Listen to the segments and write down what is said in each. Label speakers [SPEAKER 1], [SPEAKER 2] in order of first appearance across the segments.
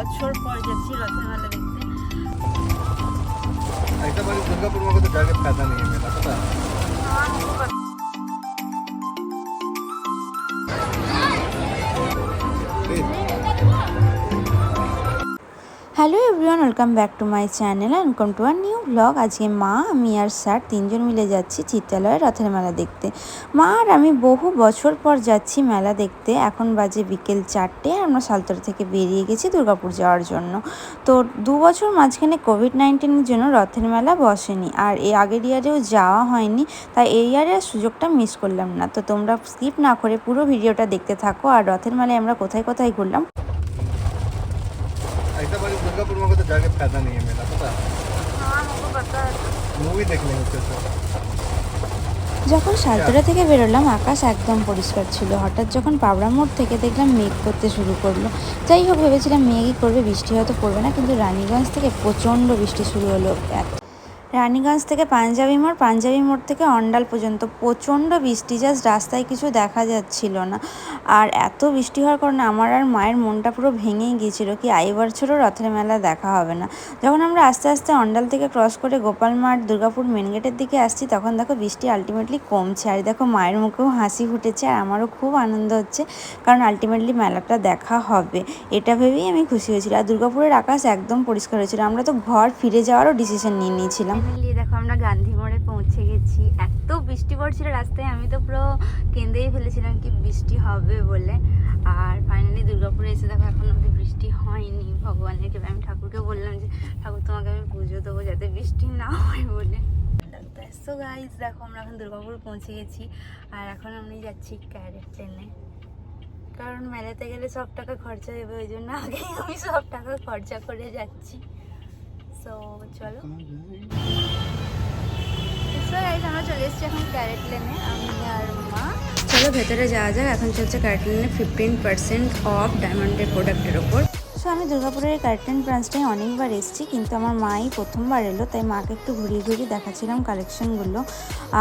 [SPEAKER 1] বছর পর যাচ্ছি রথের মেলা দেখতে
[SPEAKER 2] ऐसा बारी दुर्गापुर में तो जाके फायदा नहीं है मेरा पता
[SPEAKER 3] hello everyone welcome back to my channel welcome to our new blog আজকে মা, আমি আর স্যার তিনজন মিলে যাচ্ছি চিত্রালয়ে রথের মেলা দেখতে। মা আর আমি বহু বছর পর যাচ্ছি মেলা দেখতে। এখন বাজে বিকেল চারটে আমরা সালতলা থেকে বেরিয়ে গেছি দুর্গাপুর যাওয়ার জন্য। তো দু বছর মাঝখানে কোভিড নাইন্টিনের জন্য রথের মেলা বসেনি আর এই আগের ইয়ারেও যাওয়া হয়নি, তাই এই ইয়ারে সুযোগটা মিস করলাম না। তো তোমরা স্কিপ না করে পুরো ভিডিওটা দেখতে থাকো আর রথের মেলায় আমরা কোথায় কোথায় ঘুরলাম।
[SPEAKER 2] दुर्गापुर में तो जाके फायदा नहीं है मेरा पता है मूवी देख लेंगे उसके साथ
[SPEAKER 3] যখন সালতরা থেকে বেরোলাম আকাশ একদম পরিষ্কার ছিল হঠাৎ যখন পাবড়া মোড় থেকে দেখলাম মেঘ করতে শুরু করলো যাই হোক ভেবেছিলাম মেঘই করবে বৃষ্টি হয়তো পড়বে না কিন্তু রানীগঞ্জ থেকে প্রচণ্ড বৃষ্টি শুরু হলো এত- রানীগঞ্জ থেকে পাঞ্জাবি মোড় পাঞ্জাবি মোড় থেকে অন্ডাল পর্যন্ত। প্রচণ্ড বৃষ্টি জাস্ট রাস্তায় কিছু দেখা যাচ্ছিল না। আর এত বৃষ্টি হওয়ার কারণে আমার আর মায়ের মনটা পুরো ভেঙেই গিয়েছিল কি এই বছরও রথের মেলা দেখা হবে না। যখন আমরা আস্তে আস্তে অন্ডাল থেকে ক্রস করে গোপাল মাঠ, দুর্গাপুর মেন গেটের দিকে আসছি, তখন দেখো বৃষ্টি আলটিমেটলি কমছে। আর দেখো মায়ের মুখেও হাসি ফুটেছে আর আমারও খুব আনন্দ হচ্ছে, কারণ আলটিমেটলি মেলাটা দেখা হবে। এটা ভেবেই আমি খুশি হয়েছিল আর দুর্গাপুরের আকাশ একদম পরিষ্কার হয়েছিল। আমরা তো ঘর ফিরে যাওয়ারও ডিসিশন নিয়ে নিয়েছিলাম।
[SPEAKER 1] ফাইনালি দেখো আমরা গান্ধী মোড়ে পৌঁছে গেছি। এত বৃষ্টি পড়ছিল রাস্তায়, আমি তো পুরো কেঁদেই ফেলেছিলাম কি বৃষ্টি হবে বলে। আর ফাইনালি দুর্গাপুরে এসে দেখো এখন অব্দি বৃষ্টি হয়নি। ভগবানের কৃপায় আমি ঠাকুরকে বললাম যে, ঠাকুর, তোমাকে আমি পুজো দেবো যাতে বৃষ্টি না হয় বলে। সো গাইজ দেখো আমরা এখন দুর্গাপুর পৌঁছে গেছি। আর এখন আমি যাচ্ছি ক্যারেট ট্রেনে কারণ মেলাতে গেলে সব টাকা খরচা দেবে ওই জন্য আগেই আমি সব টাকা খরচা করে যাচ্ছি। সো চলো। আমরা চলে এসেছি এখন ক্যারেট লেনে আমি আর মা।
[SPEAKER 3] চলো ভেতরে যাওয়া যাক। এখন চলছে কার্টেনে ফিফটিন পার্সেন্ট অফ ডায়মন্ডের প্রোডাক্টের ওপর। সো আমি দুর্গাপুরের কার্টেন ব্রাঞ্চটাই অনেকবার এসেছি কিন্তু আমার মাই প্রথমবার এলো তাই মাকে একটু ঘুরিয়ে ঘুরিয়ে দেখাচ্ছিলাম কালেকশনগুলো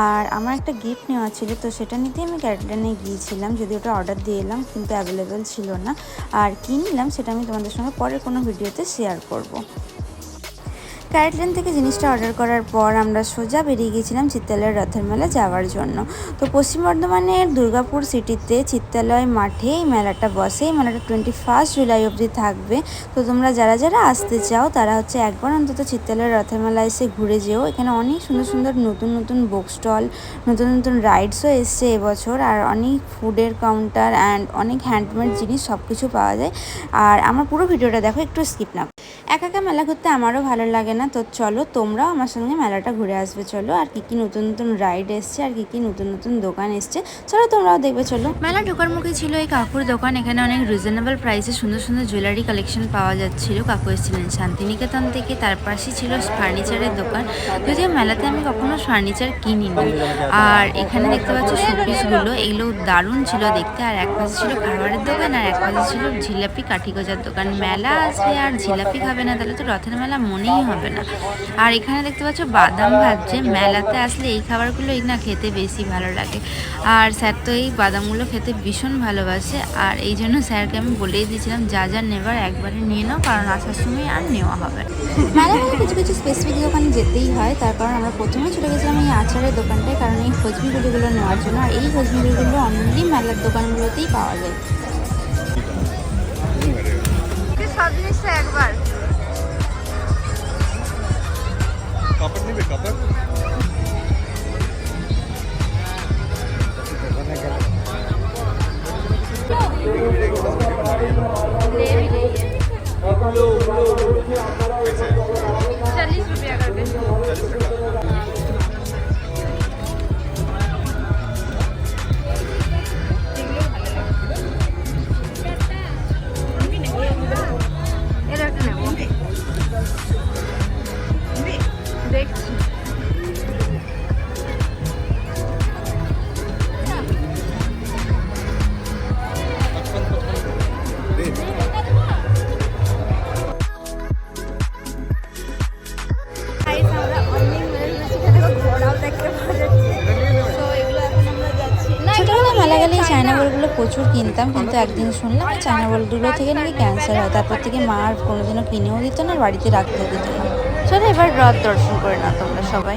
[SPEAKER 3] আর আমার একটা গিফট নেওয়া ছিল তো সেটা নিতেই আমি ক্যারেটনে গিয়েছিলাম যদি ওটা অর্ডার দিয়ে এলাম কিন্তু অ্যাভেলেবেল ছিল না। আর কী নিলাম সেটা আমি তোমাদের সঙ্গে পরের কোনো ভিডিওতে শেয়ার করব। ক্যারেটল্যান্ড থেকে জিনিসটা অর্ডার করার পর আমরা সোজা বেরিয়ে গিয়েছিলাম চিত্তালয়ের রথের মেলা যাওয়ার জন্য। তো পশ্চিম বর্ধমানের দুর্গাপুর সিটিতে চিত্তালয় মাঠে এই মেলাটা বসে। এই মেলাটা টোয়েন্টি ফার্স্ট জুলাই অবধি থাকবে। তো তোমরা যারা যারা আসতে চাও, তারা হচ্ছে একবার অন্তত চিত্তালয়ের রথের মেলা এসে ঘুরে যেও। এখানে অনেক সুন্দর সুন্দর নতুন নতুন বুক স্টল নতুন নতুন রাইডসও এসছে এবছর। আর অনেক ফুডের কাউন্টার অ্যান্ড অনেক হ্যান্ডমেড জিনিস সব কিছু পাওয়া যায়। আর আমার পুরো ভিডিওটা দেখো, একটু স্কিপ না। একা একা মেলা ঘুরতে আমারও ভালো লাগে না। তো চলো, তোমরাও আমার সঙ্গে মেলাটা ঘুরে আসবে। চলো, আর কি কি নতুন নতুন রাইড এসছে, আর কি কি নতুন নতুন দোকান এসছে। চলো, তোমরাও দেখবে, চলো। মেলা ঢোকার মুখে ছিল এই কাকুর দোকান। এখানে অনেক রিজনেবল প্রাইসে সুন্দর সুন্দর জুয়েলারি কালেকশন পাওয়া যাচ্ছিল। কাকু এসেছিলেন শান্তিনিকেতন থেকে, তার পাশে ছিল ফার্নিচারের দোকান। যদিও মেলাতে আমি কখনো ফার্নিচার কিনিনি। আর এখানে দেখতে পাচ্ছ শোপিসগুলো এগুলো দারুণ ছিল দেখতে। আর এক পাশে ছিল খাবারের দোকান, আর এক পাশে ছিল জিলাপি কাঠি গজার দোকান। মেলা আসবে আর জিলাপি খাবে না, তাহলে তো রথের মেলা মনেই হবে না। আর এখানে দেখতে পাচ্ছ বাদাম ভাজছে। মেলাতে আসলে এই খাবারগুলোই না খেতে বেশি ভালো লাগে। আর স্যার তো এই বাদামগুলো খেতে ভীষণ ভালোবাসে। আর এই জন্য স্যারকে আমি বলেই দিয়েছিলাম, যা যা নেবার একবারে নিয়ে নাও, কারণ আসার সময় আর নেওয়া হবে। মেলা কিছু কিছু স্পেসিফিক দোকানে যেতেই হয়। তার কারণ আমরা প্রথমে চলে গেছিলাম এই আচারের দোকানটায়, কারণ এই হজমিগুলিগুলো নেওয়ার জন্য। আর এই হজমিগুলিগুলো অনলি মেলার দোকানগুলোতেই পাওয়া যায়।
[SPEAKER 1] পাবলিক সে একবার কাপড় নিবে কাপড় দেখছি
[SPEAKER 3] প্রচুর কিনতাম কিন্তু একদিন শুনলাম চায়না বলগুলো থেকে নাকি ক্যান্সার হয়। তারপর থেকে মা আর কোনোদিনও কিনেও দিত না বাড়িতে রাখতেও দিত না।
[SPEAKER 1] চলো এবার রথ দর্শন করে না তোমরা সবাই।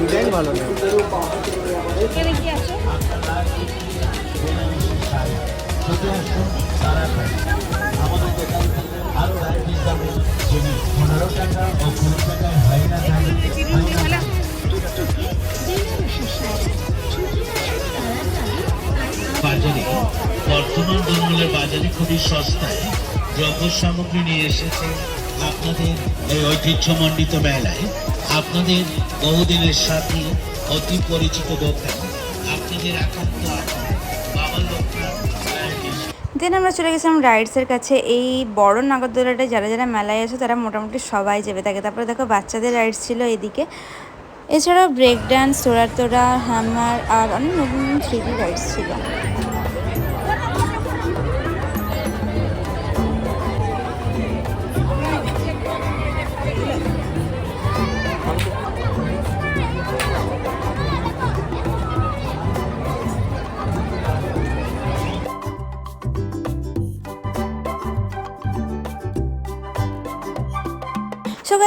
[SPEAKER 2] ডিজাইন ভালো
[SPEAKER 4] বাজারে বর্তমান দলমূলের বাজারে খুবই সস্তায় দ্রব্য সামগ্রী নিয়ে এসেছে আপনাদের এই ঐতিহ্যমণ্ডিত মেলায়। আপনাদের বহুদিনের সাথে, অতি পরিচিত দোকান আপনাদের একান্ত
[SPEAKER 3] দেন আমরা চলে গেছিলাম রাইডসের কাছে, এই বড় নাগরদোলাটায় যারা যারা মেলায় আছে তারা মোটামুটি সবাই যাবে। থাকে তারপরে দেখো বাচ্চাদের রাইডস ছিল এদিকে। এছাড়াও ব্রেক ডান্স তোড়া তোড়া হ্যামার আর অনেক নতুন নতুন থ্রি রাইডস ছিল।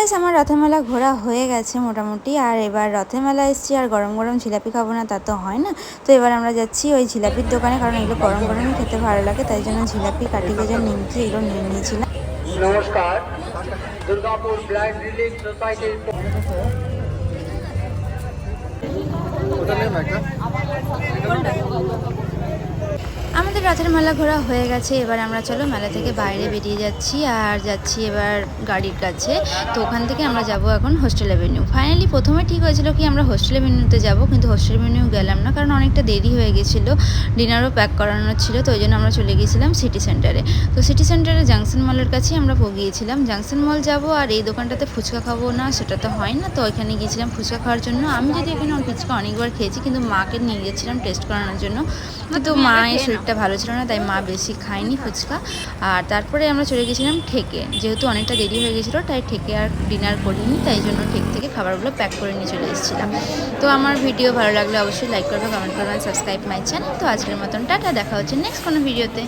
[SPEAKER 3] গাইস আমার রথের মেলা ঘোরা হয়ে গেছে মোটামুটি। আর এবার রথের মেলা এসেছি আর গরম গরম জিলাপি খাব না তা তো হয় না। তো এবার আমরা যাচ্ছি ওই জিলাপির দোকানে কারণ এগুলো গরম গরমই খেতে ভালো লাগে তাই জন্য জিলাপি কাঠি গেজার নিমকি এগুলো নিয়ে নিয়েছিলাম।
[SPEAKER 5] নমস্কার। দুর্গাপুর ব্লাইন্ড রিলিফ সোসাইটির
[SPEAKER 2] ওটা
[SPEAKER 3] রথের মেলা ঘোরা হয়ে গেছে। এবার আমরা চলো মেলা থেকে বাইরে বেরিয়ে যাচ্ছি আর যাচ্ছি এবার গাড়ির কাছে। তো ওখান থেকে আমরা যাব এখন হোস্টেল অ্যাভিনিউ ফাইনালি প্রথমে ঠিক হয়েছিল কি আমরা হোস্টেল অ্যাভিনিউতে যাব, কিন্তু হোস্টেল অ্যাভিনিউ গেলাম না কারণ অনেকটা দেরি হয়ে গেছিল। ডিনারও প্যাক করানোর ছিল, তো ওই জন্য আমরা চলে গিয়েছিলাম সিটি সেন্টারে তো সিটি সেন্টারে জাংশন মলের কাছেই আমরা গিয়েছিলাম। জাংশন মল যাব আর এই দোকানটাতে ফুচকা খাব না, সেটা তো হয় না। তো ওইখানে গিয়েছিলাম ফুচকা খাওয়ার জন্য। আমি যদি এখানে ফুচকা অনেকবার খেয়েছি, কিন্তু মাকে নিয়ে গেছিলাম টেস্ট করানোর জন্য। কিন্তু মায়ের শরীরটা ভালো ছিল না তাই মা বেশি খায়নি ফুচকা। আর তারপরে আমরা চলে গেছিলাম ঠেকে। যেহেতু অনেকটা দেরি হয়ে গেছিল তাই ঠেকে আর ডিনার করিনি তাই জন্য ঠেক থেকে খাবারগুলো প্যাক করে নিয়ে চলে এসেছিলাম। তো আমার ভিডিও ভালো লাগলে অবশ্যই লাইক করবে কমেন্ট করবেন সাবস্ক্রাইব মাই চ্যানেল তো আজকের মতন টাটা দেখা হচ্ছে নেক্সট কোনো ভিডিওতে